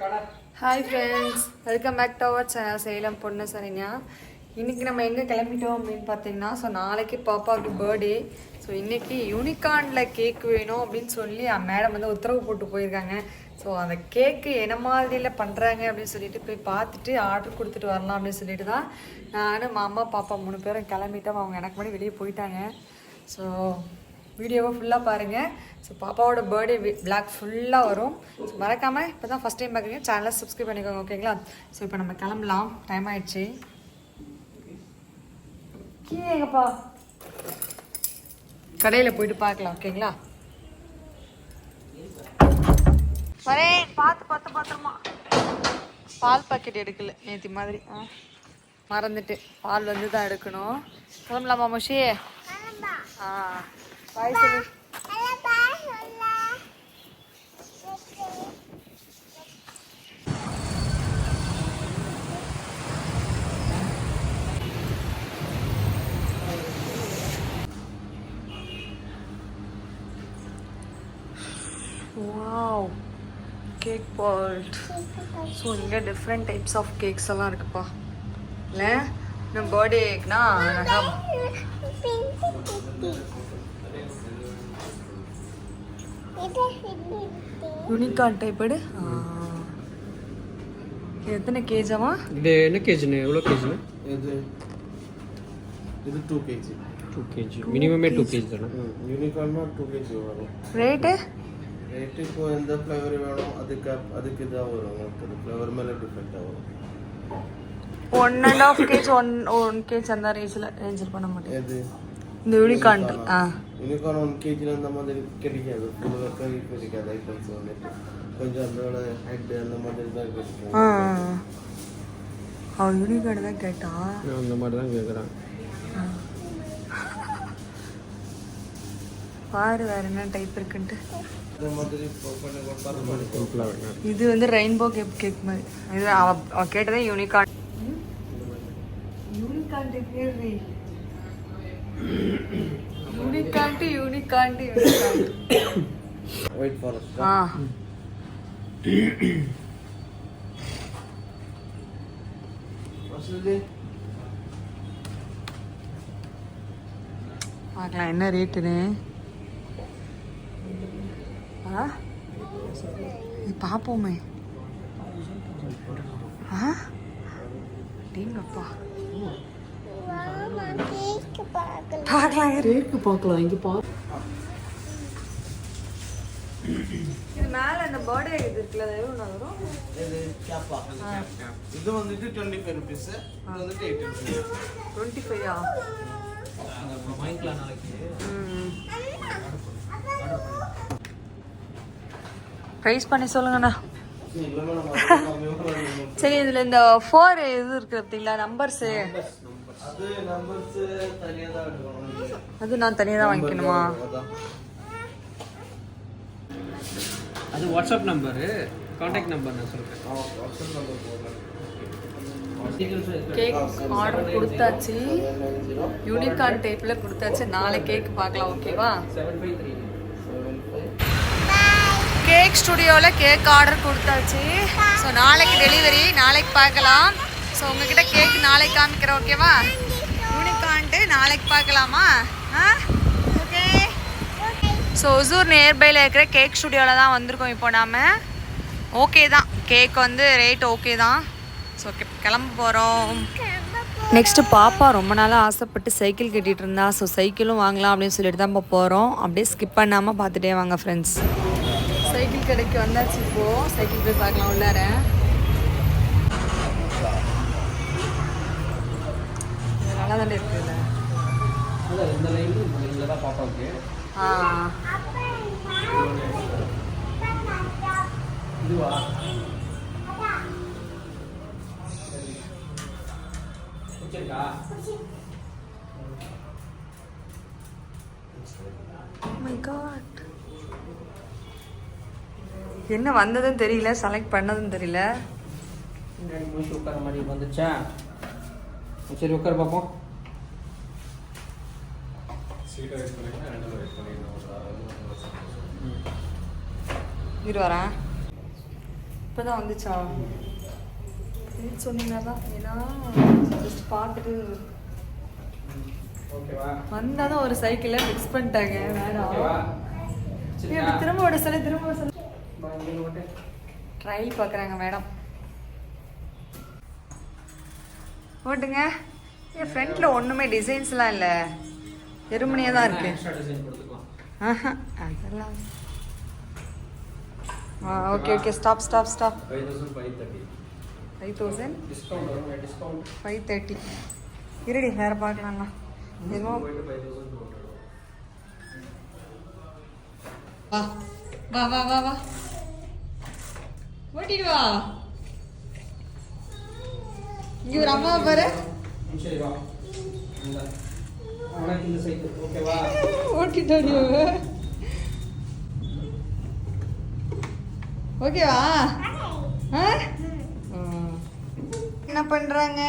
Hi friends welcome back to our channel Salem பொண்ணு சரிங்க இன்றைக்கி நம்ம எங்கே கிளம்பிட்டோம் அப்படின்னு பார்த்தீங்கன்னா ஸோ நாளைக்கு பாப்பாவுக்கு பர்த்டே ஸோ இன்றைக்கி யூனிகார்னில் கேக் வேணும் அப்படின்னு சொல்லி மேடம் வந்து உத்தரவு போட்டு போயிருக்காங்க. ஸோ அந்த கேக்கு என்ன மாதிரியில் பண்ணுறாங்க அப்படின்னு சொல்லிட்டு போய் பார்த்துட்டு ஆர்டர் கொடுத்துட்டு வரலாம் அப்படின்னு சொல்லிட்டு தான் நானும் மாமா பாப்பா மூணு பேரும் கிளம்பிட்டோம். அவங்க எனக்கு முன்னாடி வெளியே போயிட்டாங்க. ஸோ வீடியோவை ஃபுல்லாக பாருங்கள் ஸோ பாப்பாவோட பர்த்டே விளாக் ஃபுல்லாக வரும். ஸோ மறக்காமல் இப்போ தான் ஃபஸ்ட் டைம் பார்க்குறீங்க சேனலை சப்ஸ்கிரைப் பண்ணிக்கோங்க ஓகேங்களா ஸோ இப்போ நம்ம கிளம்பலாம். டைம் ஆயிடுச்சு. கீழே எங்கப்பா கடையில் போயிட்டு பார்க்கலாம் ஓகேங்களா வரேன். பார்த்து பார்த்து பத்திரமா. பால் பாக்கெட் எடுக்கல நேற்று மாதிரி. ஆ. மறந்துட்டு பால் வந்து தான் எடுக்கணும். கிளம்பலாமா மஷி ஆ. பாய் சொல்லு வாவ் கேக் வேர்ல்ட் ஸோ இங்கே டிஃப்ரெண்ட் டைப்ஸ் ஆஃப் கேக்ஸ் எல்லாம் இருக்குப்பா. இல்லை? நம்ம பர்த்டேக்குனா யூனிகார்ன் டைப் எடு. எத்தனை கேஜாமா இது என்ன கேஜின்னு எவ்வளோ கேஜின்னு இது இது டூ கேஜி டூ கேஜி மினிமமே டூ கேஜி தானே? யூனிகார்னா டூ கேஜி வரும். ரேட்டு ரேட்டு இப்போ எந்த ஃப்ளேவர் வேணும் அதுக்கு அதுக்கு இதாக வரும். உங்களுக்கு ஃப்ளேவர் மேலே டிஃப்ரெண்ட்டாக வரும். One and half kg one one kg அந்த ரேஞ்சில் ரேஞ்சில் பண்ண மாட்டேன் எது? இந்த யூனிகார்ன் ஆ. யூனிகார்ன் ஒன் கேஜியில் அந்த மாதிரி கிடைக்காது. ஃபுல்லாக கறி கிடைக்காது ஐட்டம்ஸ் வந்துட்டு. கொஞ்சம் அதோட ஹெட் அந்த மாதிரி தான் கிடைக்கும். ஆ அவன் யூனிகார்டு தான் கேட்டா. அந்த மாதிரி தான் கேட்குறேன் பாரு வேற என்ன டைப் இருக்குன்ட்டு. இது வந்து ரெயின்போ கேக் கேக் மாதிரி. இது அவ அவ கேட்டதே யூனிகார்ன் யூனிகார்ன் பேர் unicorn unicorn unicorn white forest ஆ பார்க்கலாம் என்ன ரேட்டுன்னு? ஆ? பார்ப்போமே. ஆ? டீங்கப்பா பார்க்கலாம். இங்கே பா இது மேல அந்த பர்த்டே இது இருக்குல்ல அது வரும்? இது கேப்பா இது வந்துட்டு டுவெண்ட்டி ஃபைவ் ருபீஸ் இது வந்துட்டு வாங்கிக்கலாம் நாளைக்கு ப்ரைஸ் பண்ணி சொல்லுங்கண்ணா. சரி இதில் இந்த ஃபோர் இது இருக்கு பார்த்தீங்களா நம்பர்ஸு அது நம்பர்ஸ் தனியாக தான் எடுக்கணும். அது நான் தனியாக தான் வாங்கிக்கணுமா? அது வாட்ஸ்அப் நம்பரு காண்டாக்ட் நம்பர் நான் சொல்கிறேன் கேக் ஆர்டர் கொடுத்தாச்சு. யூனிகார்ன் டைப்பில் கொடுத்தாச்சு. நாளை கேக் பார்க்கலாம் ஓகேவா கேக் ஸ்டுடியோவில் கேக் ஆர்டர் கொடுத்தாச்சு. ஸோ நாளைக்கு டெலிவரி நாளைக்கு பார்க்கலாம். ஸோ உங்ககிட்ட கேக் நாளைக்கு காமிக்கிறேன் ஓகேவா யூனிகார்ன்ட்டு நாளைக்கு பார்க்கலாமா? ஆ? ஓகே ஸோ ஒசூர் நியர்பையில் இருக்கிற கேக் ஸ்டுடியோவில் தான் வந்திருக்கோம் இப்போ நாம். ஓகே தான். கேக் வந்து ரேட் ஓகே தான். ஸோ கிளம்ப போகிறோம் நெக்ஸ்ட்டு பாப்பா ரொம்ப நாளாக ஆசைப்பட்டு சைக்கிள் கட்டிகிட்டு இருந்தா. ஸோ சைக்கிளும் வாங்கலாம் அப்படின்னு சொல்லிட்டு தான் இப்போ போகிறோம் அப்படியே ஸ்கிப் பண்ணாமல் பார்த்துட்டே வாங்க ஃப்ரெண்ட்ஸ் சைக்கிள் கடைக்கு வந்தாச்சு இப்போ. சைக்கிள் போய் பார்க்கலாம் உள்ளார. நல்லா தானே இருக்குல்ல ஆ. என்ன வந்ததுன்னு தெரியல செலக்ட் பண்ணதுன்னு தெரியல. நிமிஷம் உட்கார மாதிரி வந்துச்சா? சரி உட்கார பார்ப்போம் இரு வரேன். இப்போ இப்போதான் வந்துச்சா? சொன்னீங்கன்னா தான் ஏன்னா ஜஸ்ட் பார்த்துட்டு வந்தால் தான் ஒரு சைக்கிளை ஃபிக்ஸ் பண்ணிட்டாங்க. அப்படி திரும்ப விட சொல்லு திரும்ப சொல்லு. ட்ரையல் பார்க்குறாங்க மேடம் ஓட்டுங்க. என் ஃப்ரண்ட்டில் ஒன்றுமே டிசைன்ஸ்லாம் இல்லை. வெறுமனையாக தான் இருக்கு. ஆஹா, அதெல்லாம் ஆ okay okay stop stop stop 5530. Five thousand. Five thirty இருடி வேறு பார்க்கலாம்ண்ணா என்னமோ போயிட்டு 5200. வா வா வா வா வா ஓட்டிட்டு வா இங்க ஒரு அம்மா பாரு சரி, வா. உனக்கு இந்த சைக்கிள் ஓகேவா? ஓட்டிட்டு வா ஓகேவா? ஆ? ம். என்ன பண்றாங்க?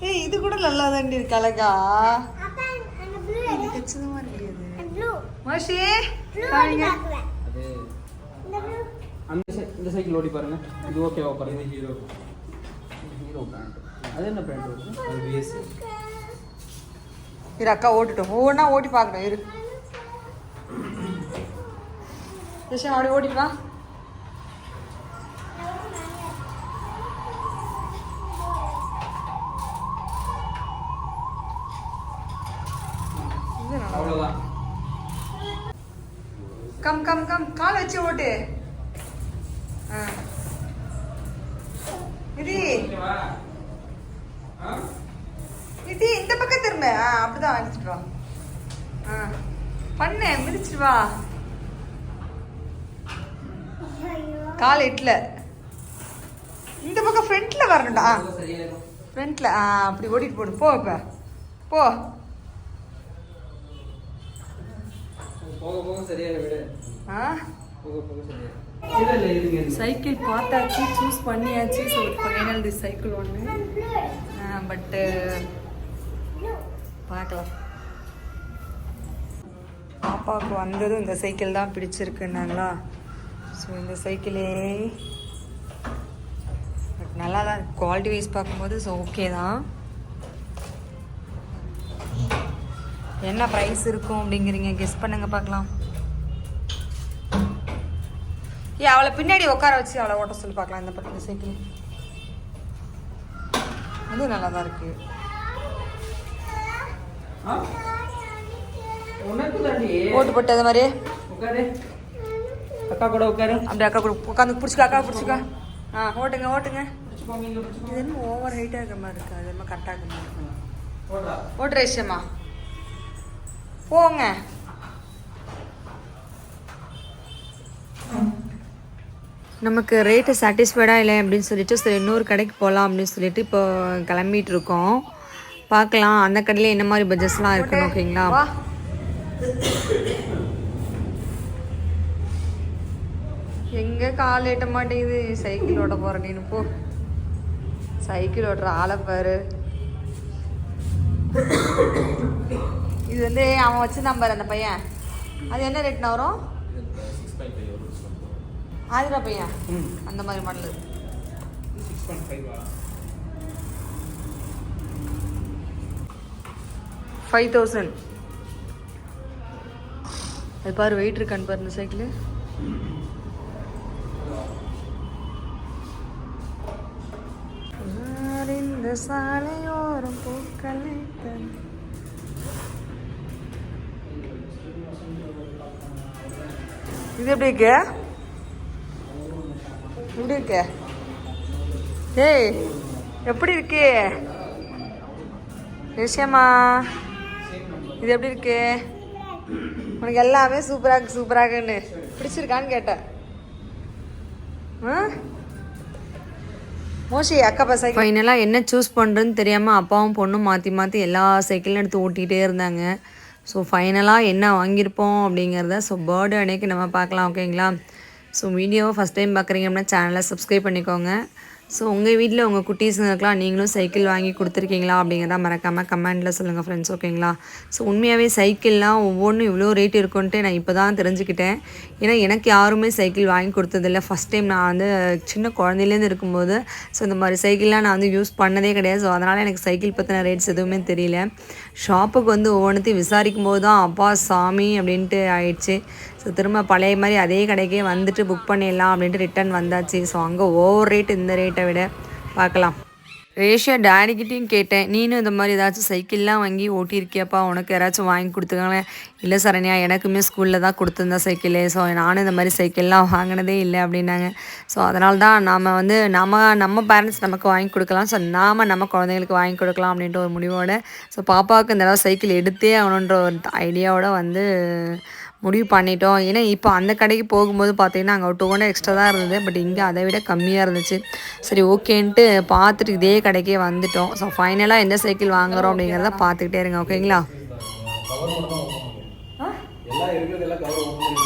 ஏய் இது கூட நல்லா தாண்டி இருக்கு அழகா. இது கச்சிதமா இருக்கு இது. மோஷி காமிங்க. அது அந்த சை- இந்த சைக்கிள் ஓடி பாருங்க. இது ஓகேவா பாருங்க? ஹீரோ. ஹீரோ பிராண்ட் அது என்ன பிராண்ட் வருது அது பிஎஸ் இரு அக்கா ஓட்டுட்டோம் ஒவ்வொன்றா ஓட்டி பார்க்கணும் இரு. ரிஷா அப்படி ஓட்டிட்டு வா. இது கம் கம் கம். கால் வச்சு ஓட்டு. ஆ? இடி இந்த பக்கம் திரும்ப ஆ அப்படிதான் அடிச்சிட்டு வா. ஆ. பண்ணு மிதிச்சிட்டு வா. கால் எட்டில் இந்த பக்கம் ஃப்ரண்ட்ல வரணும்டா. ஃப்ரண்ட்ல ஆ அப்படி ஓட்டிட்டு போடு. போ இப்ப. போ. சைக்கிள் பார்த்தாச்சு சூஸ் பண்ணியாச்சு. ஸோ ஃபைனல் தி சைக்கிள் ஒன்று பட்டு பார்க்கலாம். பாப்பாவுக்கு வந்ததும் இந்த சைக்கிள் தான் பிடிச்சிருக்குன்னாங்களா? ஸோ இந்த சைக்கிளே பட் நல்லா தான் குவாலிட்டி வைஸ் பார்க்கும்போது ஸோ ஓகே தான். என்ன ப்ரைஸ் இருக்கும் அப்படிங்கிறீங்க? கெஸ் பண்ணுங்க பார்க்கலாம். ஏ அவளை பின்னாடி உட்கார வச்சு அவளை ஓட்ட சொல்லி பார்க்கலாம். இந்த பக்கம் சைக்கிள். அது நல்லா தான் இருக்குது ஓட்டு போட்டு அது மாதிரி. அக்கா கூட உட்காரு. அப்படி அக்கா கூட உட்காந்து பிடிச்சிக்கா அக்கா பிடிச்சிக்கா. ஆ ஓட்டுங்க ஓட்டுங்க. இது என்ன ஓவர் ஹைட்டாக இருக்கிற மாதிரி இருக்கு? அது என்ன கரெக்டாக இருக்கிற மாதிரி இருக்கு. போடுறா ஓட்டு ரேஷம்மா போங்க. நமக்கு ரேட்டு சாட்டிஸ்ஃபைடாக இல்லை அப்படின்னு சொல்லிட்டு சரி இன்னொரு கடைக்கு போகலாம் அப்படின்னு சொல்லிட்டு இப்போ கிளம்பிட்டு இருக்கோம். பார்க்கலாம். அந்த கடையில் என்ன மாதிரி பட்ஜெட்ஸ்லாம் இருக்குன்னு ஓகேங்களா எங்கே கால் எட்ட மாட்டேங்குது. சைக்கிள் ஓட்ட போகிற நீனு போ. சைக்கிள் ஓட்டுற ஆளை பாரு. இது வந்து அவன் வச்சிருந்தான் பாரு அந்த பையன். அது என்ன ரேட்னா வரும்? ஆதிரா பையன். அந்த மாதிரி மாடல் ஃபைவ் தௌசண்ட் அது பாரு வெயிட் இருக்கான்னு பாரு இந்த சைக்கிள் இந்த சாலையோரம் பூக்களை தன் இது எப்படி இருக்கு? எப்படி இருக்கு? ஏய் எப்படி இருக்கு? விஷயமா இது எப்படி இருக்கு? உனக்கு எல்லாமே சூப்பராக இருக்கு இருக்குன்னு. பிடிச்சிருக்கான்னு கேட்டேன். ஆ மோஷி அக்கா பா சைக்கிள் ஃபைனலாக என்ன சூஸ் பண்ணுறதுன்னு தெரியாமல் அப்பாவும் பொண்ணும் மாற்றி மாற்றி எல்லா சைக்கிளும் எடுத்து ஓட்டிகிட்டே இருந்தாங்க. ஸோ ஃபைனலாக என்ன வாங்கியிருப்போம் அப்படிங்கிறத ஸோ பர்த்டே அன்னைக்கு நம்ம பார்க்கலாம் ஓகேங்களா ஸோ வீடியோவை ஃபஸ்ட் டைம் பார்க்குறீங்க அப்படின்னா சேனலை சப்ஸ்கிரைப் பண்ணிக்கோங்க. ஸோ உங்கள் வீட்டில் உங்கள் குட்டீஸுங்களுக்குலாம் நீங்களும் சைக்கிள் வாங்கி கொடுத்துருக்கீங்களா அப்படிங்கிறத மறக்காமல் கமெண்டில் சொல்லுங்கள் ஃப்ரெண்ட்ஸ் ஓகேங்களா ஸோ உண்மையாகவே சைக்கிள்லாம் ஒவ்வொன்றும் இவ்வளோ ரேட் இருக்குன்ட்டு நான் இப்போ தான் தெரிஞ்சுக்கிட்டேன். ஏன்னா எனக்கு யாருமே சைக்கிள் வாங்கி கொடுத்ததில்ல. ஃபஸ்ட் டைம் நான் வந்து சின்ன குழந்தையிலேருந்து இருக்கும்போது ஸோ இந்த மாதிரி சைக்கிள்லாம் நான் வந்து யூஸ் பண்ணதே கிடையாது. ஸோ அதனால் எனக்கு சைக்கிள் பற்றின ரேட்ஸ் எதுவுமே தெரியல. ஷாப்புக்கு வந்து ஒவ்வொன்றுத்தையும் விசாரிக்கும் போது தான் அப்பா சாமி அப்படின்ட்டு ஆயிடுச்சு. ஸோ திரும்ப பழைய மாதிரி அதே கடைக்கே வந்துட்டு புக் பண்ணிடலாம் அப்படின்ட்டு ரிட்டர்ன் வந்தாச்சு. ஸோ அங்கே ஓவர் ரேட் இந்த ரேட்டை விட பார்க்கலாம். ரேஷியா டேடிக்கிட்டையும் கேட்டேன். நீனும் இந்த மாதிரி ஏதாச்சும் சைக்கிள்லாம் வாங்கி ஓட்டியிருக்கியாப்பா? உனக்கு யாராச்சும் வாங்கி கொடுத்துருக்காங்களே? இல்லை சரண்யா எனக்குமே ஸ்கூலில் தான் கொடுத்துருந்தா சைக்கிளு ஸோ நானும் இந்த மாதிரி சைக்கிள்லாம் வாங்கினதே இல்லை அப்படின்னாங்க. ஸோ அதனால தான் நாம் வந்து நம்ம நம்ம பேரண்ட்ஸ் நமக்கு வாங்கி கொடுக்கலாம். ஸோ நாம் நம்ம குழந்தைங்களுக்கு வாங்கி கொடுக்கலாம் அப்படின்ற ஒரு முடிவோட. ஸோ பாப்பாவுக்கு இந்த தடவை சைக்கிள் எடுத்தே ஆகணுன்ற ஒரு ஐடியாவோட வந்து முடிவு பண்ணிட்டோம். ஏன்னா இப்போ அந்த கடைக்கு போகும்போது பார்த்தீங்கன்னா அங்கே டூ ஹண்ட்ரட் எக்ஸ்ட்ரா தான் இருந்தது. பட் இங்கே அதை விட கம்மியாக இருந்துச்சு. சரி ஓகேன்ட்டு பார்த்துட்டு இதே கடைக்கே வந்துட்டோம். ஸோ ஃபைனலாக எந்த சைக்கிள் வாங்குறோம் அப்படிங்கிறத பார்த்துக்கிட்டே இருங்க ஓகேங்களா? எல்லாம் இருக்கிறதெல்லாம் கவர் ஓப்பன்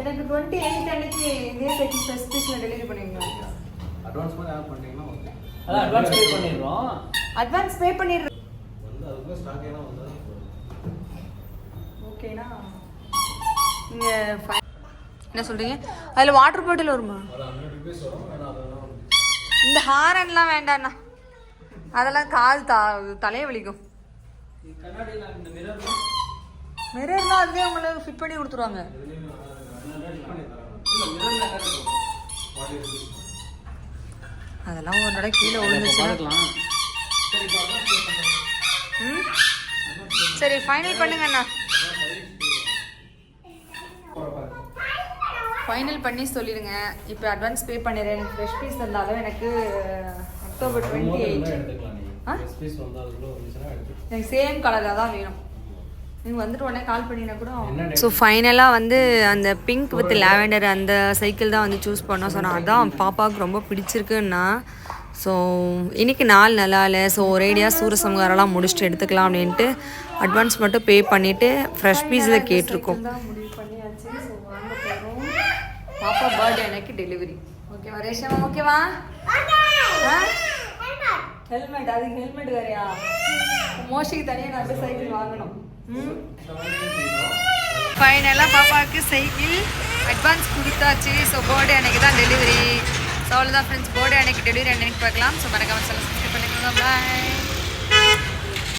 எனக்கு டுவெண்ட்டி எயிட் அன்னைக்கு இதே சைக்கிள் ஃபஸ்ட் பீஸில் டெலிவரி பண்ணிருங்க அட்வான்ஸ் பண்ணி ஆட் பண்ணிட்டீங்கன்னா ஓகே அதான் அட்வான்ஸ் பே பண்ணிடுறோம். அட்வான்ஸ் பே பண்ணிடுறேன் வந்து அதுக்குள்ள ஸ்டாக் ஏன்னா வந்தா ஓகேனா? நீங்கள் என்ன சொல்கிறீங்க அதில் வாட்டர் பாட்டில் வருமா? இந்த ஹாரன்லாம் வேண்டாண்ணா. அதெல்லாம் காது தா தலையை வலிக்கும். மிரர்லாம் அதுவே உங்களுக்கு ஃபிட் பண்ணி கொடுத்துருவாங்க. அதெல்லாம் ஒரு நடை கீழே விழுந்துச்சுன்னா. சரி ஃபைனல் பண்ணுங்க ஃபைனல் பண்ணி சொல்லிடுங்க. இப்போ அட்வான்ஸ் பே பண்ணிடுறேன். எனக்கு ஃப்ரெஷ் பீஸ் இருந்தாலும் எனக்கு அக்டோபர் டுவெண்ட்டி எயிட் எனக்கு சேம் கலராக தான் வேணும். நீங்கள் வந்துட்டு உடனே கால் பண்ணினா கூட ஸோ ஃபைனலாக வந்து அந்த பிங்க் வித் லாவெண்டர் அந்த சைக்கிள் தான் வந்து சூஸ் பண்ணோம். ஸோ நான் அதான் பாப்பாவுக்கு ரொம்ப பிடிச்சிருக்குன்னா ஸோ இன்னைக்கு நாள் நல்லா இல்லை. ஸோ ஒரேடியாக சூரசம்ஹாரெல்லாம் முடிச்சுட்டு எடுத்துக்கலாம் அப்படின்ட்டு அட்வான்ஸ் மட்டும் பே பண்ணிவிட்டு ஃப்ரெஷ் பீஸில் கேட்டிருக்கோம் முடிவு பண்ணியாச்சு ஸோ வாங்க போகிறோம் பாப்பா பர்த்டே அன்னைக்கு டெலிவரி ஓகேவா ரேஷமா ஓகேவா ஹெல்மெட் அதுக்கு ஹெல்மெட் வேறையா? மோஷிக்கு தனியாக நான் சைக்கிள் வாங்கணும். ஃபைனலாக பாப்பாவுக்கு சைக்கிள் அட்வான்ஸ் கொடுத்தாச்சு. ஸோ பர்த்டே அன்னைக்கு தான் டெலிவரி ஸோ அவ்வளோதான் ஃப்ரெண்ட்ஸ் பர்த்டே அன்னைக்கு டெலிவரி அன்னைக்கு பார்க்கலாம். ஸோ மறக்காம சொல்ல சப்ஸ்கிரைப் பண்ணிக்கோங்க. பாய்